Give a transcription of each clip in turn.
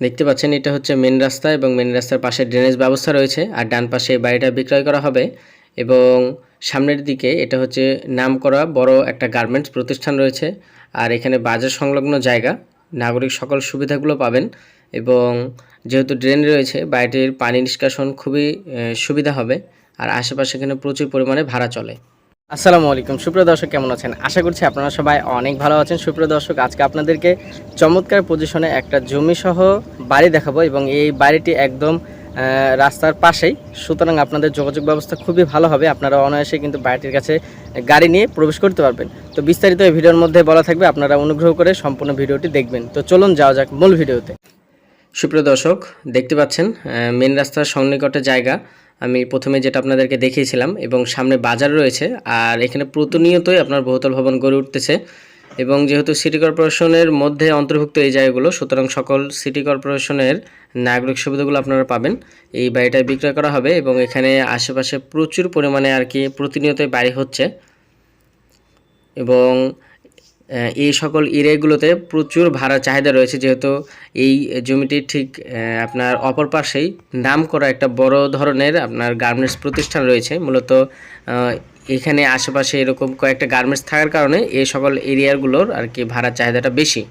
দেখতে পাচ্ছেন এটা হচ্ছে মেন রাস্তা এবং মেন রাস্তার পাশে ড্রেনেজ ব্যবস্থা রয়েছে। আর ডান পাশে বাড়িটা বিক্রয় করা হবে এবং সামনের দিকে এটা হচ্ছে নাম করা বড় একটা গার্মেন্টস প্রতিষ্ঠান রয়েছে। আর এখানে বাজার সংলগ্ন জায়গা, নাগরিক সকল সুবিধাগুলো পাবেন এবং যেহেতু ড্রেন রয়েছে, বাড়িটির পানি নিষ্কাশন খুবই সুবিধা হবে। আর আশেপাশে এখানে প্রচুর পরিমাণে ভাড়া চলে। আসসালামু আলাইকুম। সুপ্রিয় দর্শক, কেমন আছেন? আশা করছি আপনারা সবাই অনেক ভালো আছেন। সুপ্রিয় দর্শক, আজকে আপনাদেরকে চমৎকার পজিশনে একটা জমি সহ বাড়ি দেখাবো এবং এই বাড়িটি একদম রাস্তার পাশেই। সুতরাং আপনাদের যোগাযোগ ব্যবস্থা খুবই ভালো হবে। আপনারা অনায়াসে কিন্তু বাড়িটির কাছে গাড়ি নিয়ে প্রবেশ করতে পারবেন। তো বিস্তারিত এই ভিডিওর মধ্যে বলা থাকবে, আপনারা অনুগ্রহ করে সম্পূর্ণ ভিডিওটি দেখবেন। তো চলুন, যাওয়া যাক মূল ভিডিওতে। সুপ্রিয় দর্শক, দেখতে পাচ্ছেন মেন রাস্তার সন্নিকটে জায়গা। আমি প্রথমে যেটা আপনাদেরকে দেখিয়েছিলাম, এবং সামনে বাজার রয়েছে, আর এখানে প্রতিনিয়তই আপনার বহুতল ভবন গড়ে উঠতেছে। এবং যেহেতু সিটি কর্পোরেশনের মধ্যে অন্তর্ভুক্ত এই জায়গাগুলো, সুতরাং সকল সিটি কর্পোরেশনের নাগরিক সুবিধাগুলো আপনারা পাবেন। এই বাড়িটায় বিক্রয় করা হবে, এবং এখানে আশেপাশে প্রচুর পরিমাণে আর কি প্রতিনিয়তই বাড়ি হচ্ছে। এবং এই সকল এরিয়াগুলোতে প্রচুর ভাড়া চাহিদা রয়েছে, যেহেতু এই জমিটির ঠিক আপনার অপর পাশেই নাম করা একটা বড় ধরনের আপনার গার্মেন্টস প্রতিষ্ঠান রয়েছে। মূলত এখানে আশেপাশে এরকম কয়েকটা গার্মেন্টস থাকার কারণে এই সকল এরিয়াগুলোর আর কি ভাড়ার চাহিদাটা বেশি।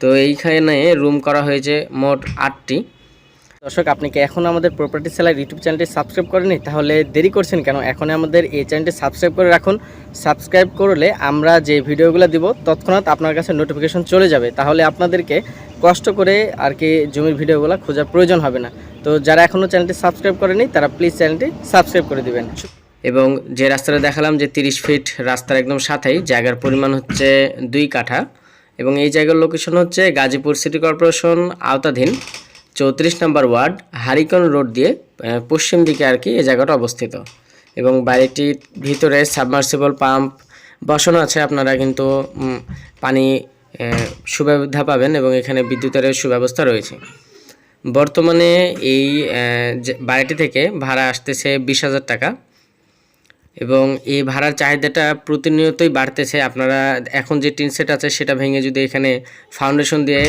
তো এইখানে রুম করা হয়েছে মোট আটটি। দর্শক, আপনি কি এখন আমাদের প্রপার্টি সেলার ইউটিউব চ্যানেলটি সাবস্ক্রাইব করেনি তাহলে দেরি করছেন কেন? এখন আমাদের এই চ্যানেলটি সাবস্ক্রাইব করে রাখুন। সাবস্ক্রাইব করলে আমরা যে ভিডিওগুলো দিব, তৎক্ষণাৎ আপনার কাছে নোটিফিকেশন চলে যাবে। তাহলে আপনাদেরকে কষ্ট করে আর কি জমির ভিডিওগুলো খোঁজার প্রয়োজন হবে না। তো যারা এখনও চ্যানেলটি সাবস্ক্রাইব করেনি তারা প্লিজ চ্যানেলটি সাবস্ক্রাইব করে দিবেন। এবং যে রাস্তাটা দেখালাম, যে তিরিশ ফিট রাস্তার একদম সাথেই, জায়গার পরিমাণ হচ্ছে দুই কাঠা। এবং এই জায়গার লোকেশন হচ্ছে গাজীপুর সিটি কর্পোরেশন আওতাধীন। চৌত্রিশ নম্বর ওয়ার্ড হারিকন রোড দিয়ে পশ্চিম দিকে আর কি এই জায়গাটা অবস্থিত। এবং বাড়িটির ভিতরে সাবমার্সিবল পাম্প বসানো আছে, আপনারা কিন্তু পানি সুব্যবধা পাবেন এবং এখানে বিদ্যুতের সুব্যবস্থা রয়েছে। বর্তমানে এই বাড়িটি থেকে ভাড়া আসতেছে বিশ হাজার টাকা। এবং এই ভাড়ার চাহিদাটা প্রতিনিয়তই বাড়তেছে। আপনারা এখন যে টিন সেট আছে, সেটা ভেঙে যদি এখানে ফাউন্ডেশন দিয়ে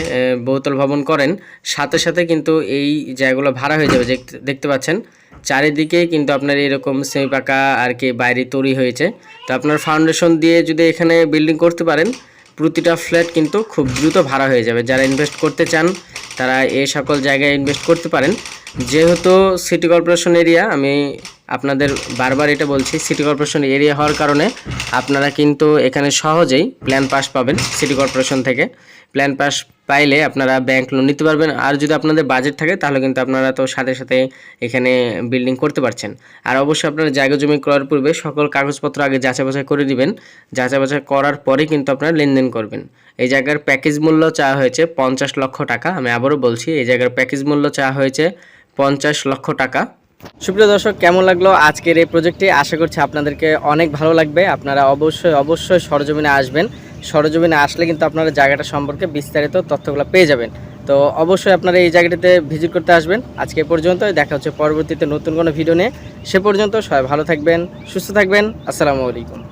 বহুতল ভবন করেন, সাথে সাথে কিন্তু এই জায়গাগুলো ভাড়া হয়ে যাবে। দেখতে- পাচ্ছেন? চারিদিকে কিন্তু আপনার এরকম সেমি পাকা আর কি বাইরে তৈরি হয়েছে। তো আপনার ফাউন্ডেশন দিয়ে যদি এখানে বিল্ডিং করতে পারেন, প্রতিটা ফ্ল্যাট কিন্তু খুব দ্রুত ভাড়া হয়ে যাবে। যারা ইনভেস্ট করতে চান, তারা এই সকল জায়গায় ইনভেস্ট করতে পারেন। যেহেতু সিটি কর্পোরেশন এরিয়া আমি আপনাদের বারবার এটা বলছি সিটি কর্পোরেশন এরিয়া হওয়ার কারণে আপনারা কিন্তু এখানে সহজেই প্ল্যান পাস পাবেন সিটি কর্পোরেশন থেকে। প্ল্যান পাস পাইলে আপনারা ব্যাংক লোন নিতে পারবেন। আর যদি আপনাদের বাজেট থাকে, তাহলে কিন্তু আপনারা তো সাথে সাথে এখানে বিল্ডিং করতে পারছেন। আর অবশ্যই আপনারা জায়গা জমি ক্রয়ের পূর্বে সকল কাগজপত্র আগে যাচাই বাছাই করে দিবেন যাচাই বাছাই করার পরে কিন্তু আপনারা লেনদেন করবেন। এই জায়গার প্যাকেজ মূল্য চাওয়া হয়েছে পঞ্চাশ লক্ষ টাকা। আমি আবারও বলছি, এই জায়গার প্যাকেজ মূল্য চাওয়া হয়েছে পঞ্চাশ লক্ষ টাকা। সুপ্রিয় দর্শক, কেমন লাগল আজকের এই প্রজেক্টটি? আশা করছি আপনাদেরকে অনেক ভালো লাগবে। আপনারা অবশ্যই অবশ্যই সরজমিনে আসবেন। সরজমিনে আসলে কিন্তু আপনারা জায়গাটা সম্পর্কে বিস্তারিত তথ্যগুলো পেয়ে যাবেন। তো অবশ্যই আপনারা এই জায়গাটিতে ভিজিট করতে আসবেন। আজকে পর্যন্ত দেখা হচ্ছে পরবর্তীতে নতুন কোনো ভিডিও নিয়ে। সে পর্যন্ত সবাই ভালো থাকবেন, সুস্থ থাকবেন। আসসালামু আলাইকুম।